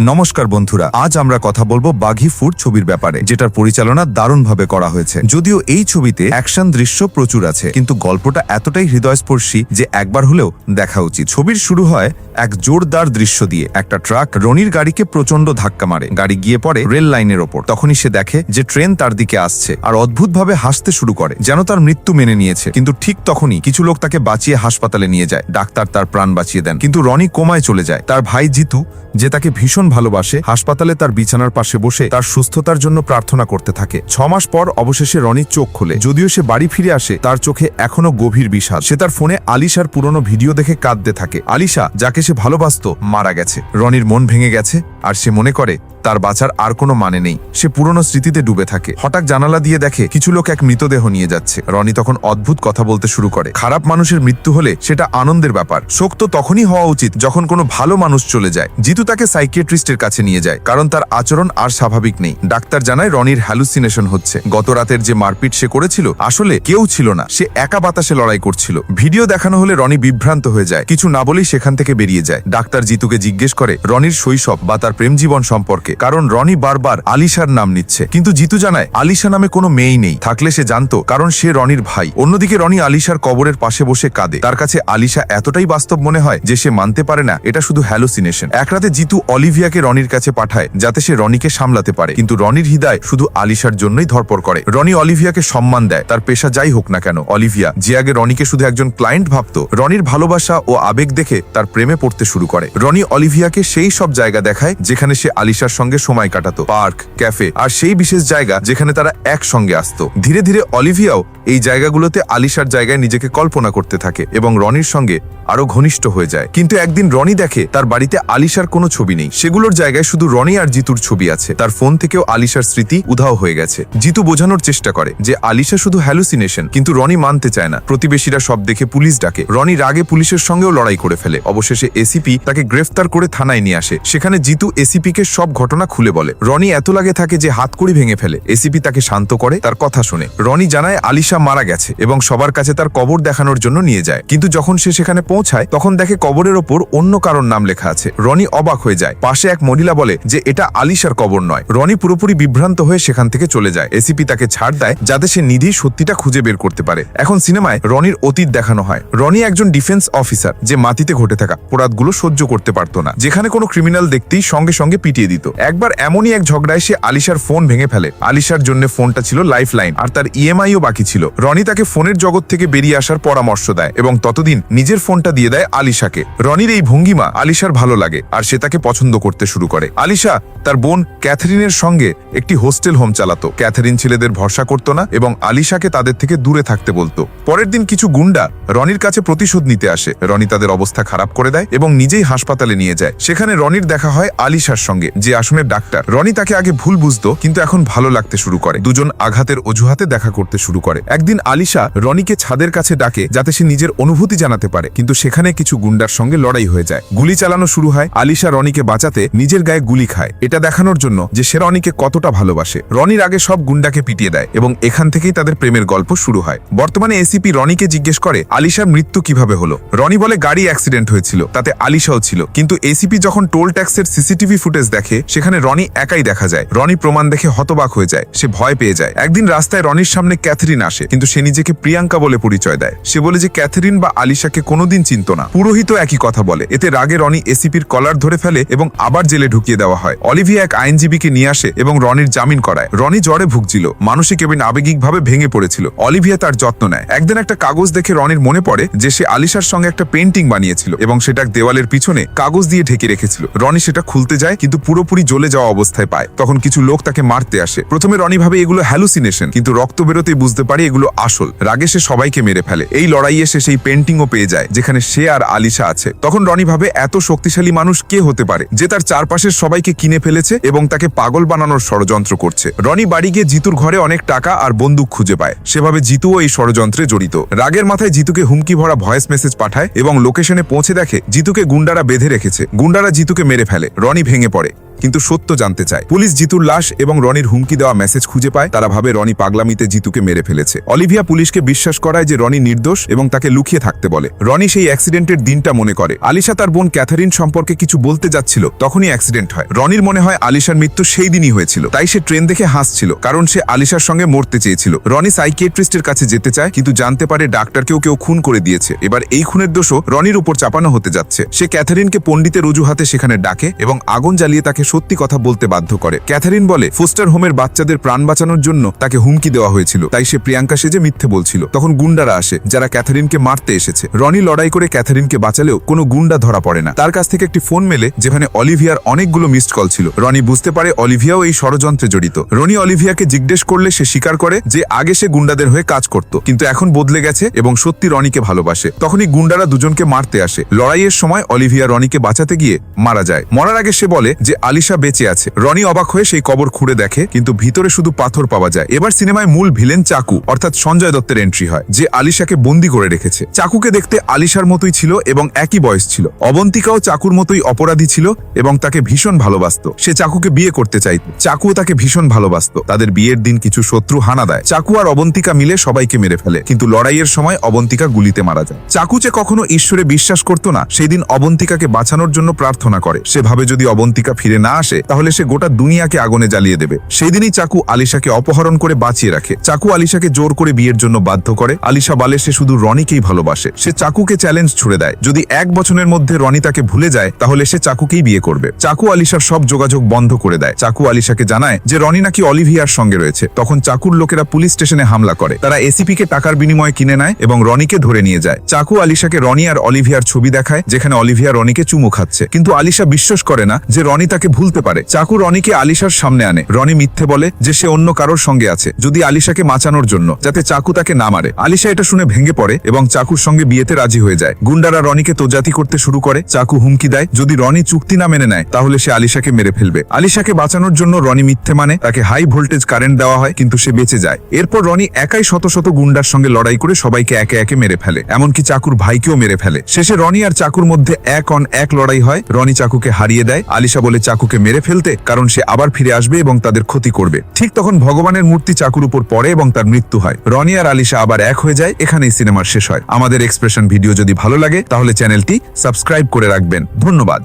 নমস্কার বন্ধুরা, আজ আমরা কথা বলব বাঘি ফুড ছবির ব্যাপারে, যেটার পরিচালনা দারুণভাবে করা হয়েছে। যদিও এই ছবিতে অ্যাকশন দৃশ্য প্রচুর আছে, কিন্তু গল্পটা এতটাই হৃদয়স্পর্শী যে একবার হলেও দেখা উচিত। ছবির শুরু হয় এক জোরদার দৃশ্য দিয়ে। একটা ট্রাক রনির গাড়িকে প্রচণ্ড ধাক্কা মারে। গাড়ি গিয়ে পড়ে রেল লাইনের ওপর। তখনই সে দেখে যে ট্রেন তার দিকে আসছে আর অদ্ভুতভাবে হাসতে শুরু করে, যেন তার মৃত্যু মেনে নিয়েছে। কিন্তু ঠিক তখনই কিছু লোক তাকে বাঁচিয়ে হাসপাতালে নিয়ে যায়। ডাক্তার তার প্রাণ বাঁচিয়ে দেন। কিন্তু রনি কোমায় চলে যায়। তার ভাই জিতু, যে তাকে ভীষণ ভালোবাসে, হাসপাতালে তার বিছানার পাশে বসে তার সুস্থতার জন্য প্রার্থনা করতে থাকে। ছ মাস পর অবশেষে রনির চোখ খোলে। যদিও সে বাড়ি ফিরে আসে, তার চোখে এখনও গভীর বিষাদ। সে তার ফোনে আলিশার পুরনো ভিডিও দেখে কাঁদতে থাকে। আলিশা, যাকে সে ভালোবাসত, মারা গেছে। রনির মন ভেঙে গেছে, আর সে মনে করে তার বাঁচার আর কোনো মানে নেই। সে পুরনো স্মৃতিতে ডুবে থাকে। হঠাৎ জানালা দিয়ে দেখে কিছু লোক এক মৃতদেহ নিয়ে যাচ্ছে। রনি তখন অদ্ভুত কথা বলতে শুরু করে। খারাপ মানুষের মৃত্যু হলে সেটা আনন্দের ব্যাপার। শোক তো তখনই হওয়া উচিত যখন কোনো ভালো মানুষ চলে যায়। জিতু তাকে সাইকিয়াট্রিস্টের কাছে নিয়ে যায়, কারণ তার আচরণ আর স্বাভাবিক নেই। ডাক্তার জানায় রনির হ্যালুসিনেশন হচ্ছে। গত রাতের যে মারপিট সে করেছিল, আসলে কেউ ছিল না। সে একা বাতাসে লড়াই করছিল। ভিডিও দেখানো হলে রনি বিভ্রান্ত হয়ে যায়। কিছু না বলেই সেখান থেকে বেরিয়ে যায়। ডাক্তার জিতুকে জিজ্ঞেস করে, রনির শৈশব বা তার প্রেম জীবন সম্পর্কে। কারণ রনি বারবার আলিশার নাম নিচ্ছে। কিন্তু জিতু জানায়, আলিশা নামে কোনো মেয়েই নেই। থাকলে সে জানতো, কারণ সে রনির ভাই। অন্যদিকে রনি আলিশার কবরের পাশে বসে কাঁদে। তার কাছে আলিশা এতটাই বাস্তব মনে হয় যে সে মানতে পারে না, এটা শুধু হ্যালোসিনেশন এক রাতে জিতু অলিভিয়াকে রনির কাছে পাঠায়, যাতে সে রনিকে সামলাতে পারে। কিন্তু রনির হৃদয় শুধু আলিশার জন্যই ধরপর করে। রনি অলিভিয়াকে সম্মান দেয়, তার পেশা যাই হোক না কেন। অলিভিয়া, যে আগে রনিকে শুধু একজন ক্লায়েন্ট ভাবত, রনির ভালোবাসা ও আবেগ দেখে তার প্রেমে পড়তে শুরু করে। রনি অলিভিয়াকে সেই সব জায়গা দেখায়, যেখানে সে আলিশার সঙ্গে সময় কাটাতো। পার্ক, ক্যাফে আর সেই বিশেষ জায়গা যেখানে তারা একসঙ্গে আসতো। ধীরে ধীরে অলিভিয়াও এই জায়গাগুলোতে আলিশার জায়গায় নিজেকে কল্পনা করতে থাকে এবং রনির সঙ্গে আরও ঘনিষ্ঠ হয়ে যায়। কিন্তু একদিন রনি দেখে তার বাড়িতে আলিশার কোনো ছবি নেই। সেগুলোর জায়গায় শুধু রনি আর জিতুর ছবি আছে। তার ফোন থেকেও আলিশার স্মৃতি উধাও হয়ে গেছে। জিতু বোঝানোর চেষ্টা করে যে আলিশা শুধু হ্যালুসিনেশন কিন্তু রনি মানতে চায় না। প্রতিবেশীরা সব দেখে পুলিশ ডাকে। রনি রাগে পুলিশের সঙ্গেও লড়াই করে ফেলে। অবশেষে এসিপি তাকে গ্রেফতার করে থানায় নিয়ে আসে। সেখানে জিতু এসিপি কে সব ঘটনা খুলে বলে। রনি এত লাগে থাকে যে হাতকড়ি ভেঙে ফেলে। এসিপি তাকে শান্ত করে, তার কথা শুনে। রনি জানায়, আলিশা মারা গেছে এবং সবার কাছে তার কবর দেখানোর জন্য নিয়ে যায়। কিন্তু যখন সে সেখানে পৌঁছায়, তখন দেখে কবরের ওপর অন্য কারোর নাম লেখা আছে। রনি অবাক হয়ে যায়। পাশে এক মহিলা বলে যে, এটা আলিশার কবর নয়। রনি পুরোপুরি বিভ্রান্ত হয়ে সেখান থেকে চলে যায়। এসিপি তাকে ছাড় দেয়, যাতে সে নিধি সত্যিটা খুঁজে বের করতে পারে। এখন সিনেমায় রনির অতীত দেখানো হয়। রনি একজন ডিফেন্স অফিসার, যে মাটিতে ঘটে থাকা অপরাধগুলো সহ্য করতে পারতো না, যেখানে কোনো ক্রিমিনাল দেখতেই সঙ্গে সঙ্গে পিটিয়ে দিত। একবার এমনই এক ঝগড়ায় সে আলিশার ফোন ভেঙে ফেলে। আলিশার জন্য ফোনটা ছিল লাইফ লাইন আর তার ইএমআইও বাকি ছিল। রনি তাকে ফোনের জগৎ থেকে বেরিয়ে আসার পরামর্শ দেয় এবং ততদিন নিজের ফোনটা দিয়ে দেয় আলিশাকে। রনির এই ভঙ্গিমা আলিশার ভালো লাগে আর সে তাকে পছন্দ করতে শুরু করে। আলিশা তার বোন ক্যাথরিনের সঙ্গে একটি হোস্টেল হোম চালাতো। ক্যাথরিন ছেলেদের ভরসা করতো না এবং আলিশাকে তাদের থেকে দূরে থাকতে বলতো। পরের দিন কিছু গুন্ডা রনির কাছে প্রতিশোধ নিতে আসে। রনি তাদের অবস্থা খারাপ করে দেয় এবং নিজেই হাসপাতালে নিয়ে যায়। সেখানে রনির দেখা হয় আলিশার সঙ্গে, যে আসনের ডাক্তার। রনি তাকে আগে ভুল বুঝতো, কিন্তু এখন ভালো লাগতে শুরু করে। দুজন আঘাতের অজুহাতে দেখা করতে শুরু করে। একদিন আলিশা রনিকে ছাদের কাছে ডাকে, যাতে সে নিজের অনুভূতি জানাতে পারে, কিন্তু সেখানে কিছু গুন্ডার সঙ্গে লড়াই হয়ে যায়। গুলি চালানো শুরু হয় আলিশা রনিকে বাঁচাতে নিজের গায়ে গুলি খায়। এটা দেখানোর জন্য যে সে রনিকে কতটা ভালোবাসে। রনির আগে সব গুন্ডাকে পিটিয়ে দেয় এবং এখান থেকেই তাদের প্রেমের গল্প শুরু হয়। বর্তমানে এসিপি রনিকে জিজ্ঞেস করে, আলিশার মৃত্যু কীভাবে হলো? রনি বলে, গাড়ি অ্যাক্সিডেন্ট হয়েছিল, তাতে আলিশাও ছিল। কিন্তু এসিপি যখন টোল ট্যাক্সের সিসিটিভি ফুটেজ দেখে সেখানে রনি একাই দেখা যায়। রনি প্রমাণ দেখে হতবাক হয়ে যায়। সে ভয় পেয়ে যায়। একদিন রাস্তায় রনির সামনে ক্যাথরিন আসে, কিন্তু সে নিজেকে প্রিয়াঙ্কা বলে পরিচয় দেয়। সে বলে যে ক্যাথরিন বা আলিশাকে কোনোদিন চিনত না। পুরোহিত একই কথা বলে। এতে রাগে রনি এসিপির কলার ধরে ফেলে এবং আবার জেলে ঢুকিয়ে দেওয়া হয়। অলিভিয়া এক আইনজীবীকে নিয়ে আসে এবং রনির জামিন করায়। রনি জ্বরে ভুগছিল। মানসিক এবং আবেগিকভাবে ভেঙে পড়েছিল। অলিভিয়া তার যত্ন নেয়। একদিন একটা কাগজ দেখে রনির মনে পড়ে যে সে আলিশার সঙ্গে একটা পেন্টিং বানিয়েছিল এবং সেটা দেওয়ালের পিছনে কাগজ দিয়ে ঢেকে রেখেছিল। রনি সেটা খুলতে যায়, কিন্তু পুরোপুরি জ্বলে যাওয়া অবস্থায় পায়। তখন কিছু লোক তাকে মারতে আসে। প্রথমে রনি ভাবে এগুলো হ্যালুসিনেশন কিন্তু রক্ত বেরোতেই বুঝতে পারে এগুলো আসল। রাগে সে সবাইকে মেরে ফেলে। এই লড়াইয়ে সে সেই পেন্টিংও পেয়ে যায়, যেখানে সে আর আলিশা আছে। তখন রনি ভাবে এত শক্তিশালী মানুষ কে হতে পারে, যে তার চারপাশের সবাইকে কিনে ফেলেছে এবং তাকে পাগল বানানোর ষড়যন্ত্র করছে। রনি বাড়ি গিয়ে জিতুর ঘরে অনেক টাকা আর বন্দুক খুঁজে পায়। সেভাবে জিতুও এই ষড়যন্ত্রে জড়িত। রাগের মাথায় জিতুকে হুমকি ভরা ভয়েস মেসেজ পাঠায় এবং লোকেশনে পৌঁছে দেখে জিতুকে গুন্ডারা বেঁধে রেখেছে। গুন্ডারা জিতুকে মেরে ফেলে। রনি ভেঙে পড়ে। কিন্তু সত্য জানতে চায়। পুলিশ জিতুর লাশ এবং রনির হুমকি দেওয়া মেসেজ খুঁজে পায়। তারা ভাবে রনি পাগলামিতে জিতুকে মেরে ফেলেছে। অলিভিয়া পুলিশকে বিশ্বাস করায় যে রনি নির্দোষ এবং তাকে লুকিয়ে থাকতে বলে। রনি সেই অ্যাক্সিডেন্টের দিনটা মনে করে। আলিশা তার বোন ক্যাথারিন সম্পর্কে কিছু বলতে যাচ্ছিল, তখনই অ্যাক্সিডেন্ট হয়। রনির মনে হয় আলিশার মৃত্যু সেই দিনই হয়েছিল। তাই সে ট্রেন দেখে হাসছিল, কারণ সে আলিশার সঙ্গে মরতে চেয়েছিল। রনি সাইকিয়াট্রিস্টের কাছে যেতে চায়, কিন্তু জানতে পারে ডাক্তারকেও কেউ খুন করে দিয়েছে। এবার এই খুনের দোষও রনির উপর চাপানো হতে যাচ্ছে। সে ক্যাথারিনকে পণ্ডিতের অজুহাতে সেখানে ডাকে এবং আগুন জ্বালিয়ে তাকে সত্যি কথা বলতে বাধ্য করে। ক্যাথারিন বলে, ফোস্টার হোমের বাচ্চাদের প্রাণ বাঁচানোর জন্য তাকে হুমকি দেওয়া হয়েছিল। তাই সে প্রিয়াঙ্কা সেজে মিথ্যে বলছিল। তখন গুন্ডারা আসে, যারা ক্যাথারিনকে মারতে এসেছে। রনি লড়াই করে ক্যাথারিনকে বাঁচালেও কোনো গুন্ডা ধরা পড়ে না। তার কাছ থেকে একটি ফোন মেলে, যেখানে অলিভিয়ার অনেকগুলো মিসড কল ছিল। রনি বুঝতে পারে অলিভিয়াও এই ষড়যন্ত্রে জড়িত। রনি অলিভিয়াকে জিজ্ঞেস করলে সে স্বীকার করে যে, আগে সে গুন্ডাদের হয়ে কাজ করত, কিন্তু এখন বদলে গেছে এবং সত্যি রনিকে ভালোবাসে। তখনই গুন্ডারা দুজনকে মারতে আসে। লড়াইয়ের সময় অলিভিয়া রনিকে বাঁচাতে গিয়ে মারা যায়। মরার আগে সে বলে যে আলিশা বেঁচে আছে। রনি অবাক হয়ে সেই কবর খুঁড়ে দেখে, কিন্তু ভিতরে শুধু পাথর পাওয়া যায়। এবার সিনেমায় মূল ভিলেন চাকু, অর্থাৎ সঞ্জয় দত্তের এন্ট্রি হয়, যে আলিশাকে বন্দি করে রেখেছে। চাকুকে দেখতে আলিশার মতোই ছিল এবং একই বয়স ছিল। অবন্তিকাও চাকুর মতোই অপরাধী ছিল এবং তাকে ভীষণ ভালোবাসতো। সে চাকুকে বিয়ে করতে চাইত। চাকুও তাকে ভীষণ ভালোবাসতো। তাদের বিয়ের দিন কিছু শত্রু হানা দেয়। চাকু আর অবন্তিকা মিলে সবাইকে মেরে ফেলে, কিন্তু লড়াইয়ের সময় অবন্তিকা গুলিতে মারা যায়। চাকু যে কখনো ঈশ্বরে বিশ্বাস করতো না, সেই দিন অবন্তিকাকে বাঁচানোর জন্য প্রার্থনা করে। সে ভাবে যদি অবন্তিকা ফিরে না আসে, তাহলে সে গোটা দুনিয়াকে আগুনে জ্বালিয়ে দেবে। সেই দিনই চাকু আলিশাকে অপহরণ করে বাঁচিয়ে রাখে। চাকু আলিশাকে জোর করে বিয়ের জন্য বাধ্য করে। আলিশা বলে সে শুধু রনিকেই ভালোবাসে। সে চাকুকে চ্যালেঞ্জ ছুড়ে দেয়। যদি এক বছরের মধ্যে রনি তাকে ভুলে যায়, তাহলে সে চাকুকেই বিয়ে করবে। চাকু আলিশার সব যোগাযোগ বন্ধ করে দেয়। চাকু আলিশাকে জানায় যে রনি নাকি অলিভিয়ার সঙ্গে রয়েছে। তখন চাকুর লোকেরা পুলিশ স্টেশনে হামলা করে। তারা এসিপি কে টাকার বিনিময়ে কিনে নেয় এবং রনিকে ধরে নিয়ে যায়। চাকু আলিশাকে রনি আর অলিভিয়ার ছবি দেখায়, যেখানে অলিভিয়া রনিকে চুমু খাচ্ছে। কিন্তু আলিশা বিশ্বাস করে না যে রনি তাকে ভুলতে পারে। চাকু রনিকে আলিশার সামনে আনে। রনি মিথ্যে বলে যে সে অন্য কারোর সঙ্গে আছে, যদি আলিশাকে বাঁচানোর জন্য, যাতে চাকু তাকে না মারে। আলিশা এটা শুনে ভেঙে পড়ে এবং চাকুর সঙ্গে বিয়েতে রাজি হয়ে যায়। গুন্ডারা রনিকে তোজাতি করতে শুরু করে, চাকু হুমকি দেয়। যদি রনি চুক্তি না মেনে নেয়, তাহলে সে আলিশাকে মেরে ফেলবে। আলিশাকে বাঁচানোর জন্য রনি মিথ্যে মানে তাকে হাই ভোল্টেজ কারেন্ট দেওয়া হয়, কিন্তু সে বেঁচে যায়। এরপর রনি একাই শত শত গুন্ডার সঙ্গে লড়াই করে সবাইকে একে একে মেরে ফেলে। এমনকি চাকুর ভাইকেও মেরে ফেলে। শেষে রনি আর চাকুর মধ্যে এক অন এক লড়াই হয়। রনি চাকুকে হারিয়ে দেয়। আলিশা বলে চাকুকে মেরে ফেলতে, কারণ সে আবার ফিরে আসবে এবং তাদের ক্ষতি করবে। ঠিক তখন ভগবানের মূর্তি চাকুর উপর পড়ে এবং তার মৃত্যু হয়। রনি আর আলিশা আবার এক হয়ে যায়, এখানেই সিনেমার শেষ হয়। আমাদের এক্সপ্রেশন ভিডিও যদি ভালো লাগে, তাহলে চ্যানেলটি সাবস্ক্রাইব করে রাখবেন। ধন্যবাদ।